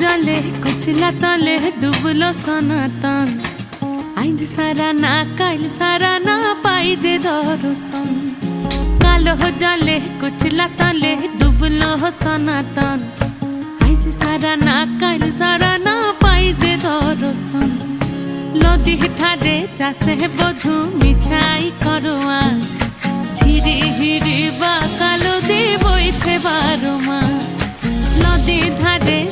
জলে কুচলা তলে ডুবলো সনাতন আইজ সারা না কাইল সারা না পাই যে দর্শন কালো জলে কুচলা তলে ডুবলো সনাতন আইজ সারা না কাইল সারা না পাই যে দর্শন নদী ধারে চাষে বধু মিছাই করো আস ঝিরি হিরি বা কালো দি বইছে বারো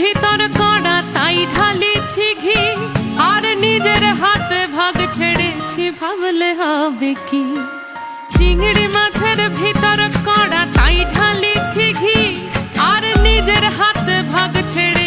ভিতর কড়া তাই ঢালিছি ঘি। আর নিজের হাতে চিংড়ি মাছের ভিতর কড়া তাই ঢালিছি ঘি। আর নিজের হাতে ভাগ ছেড়েছি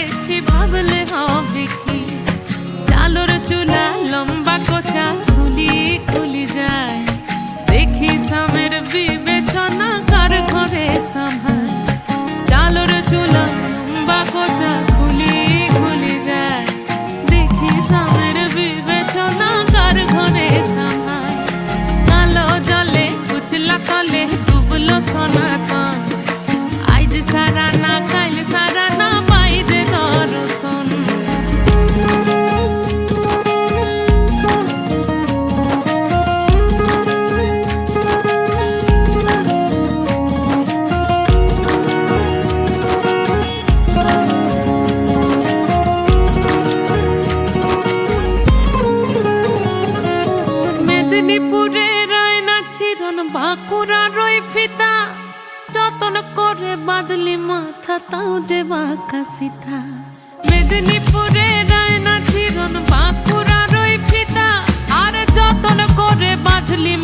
মেদিনীপুরে রায়না ছিরন, বাঁকুড়া রই ফিতা। যতন করে বাদলি মাথা, তাও যে বাঁকা সীতা। মেদিনীপুরে রায়না ছিরন, বাঁকুড়া রই ফিতা। আর যতন করে বাঁধলি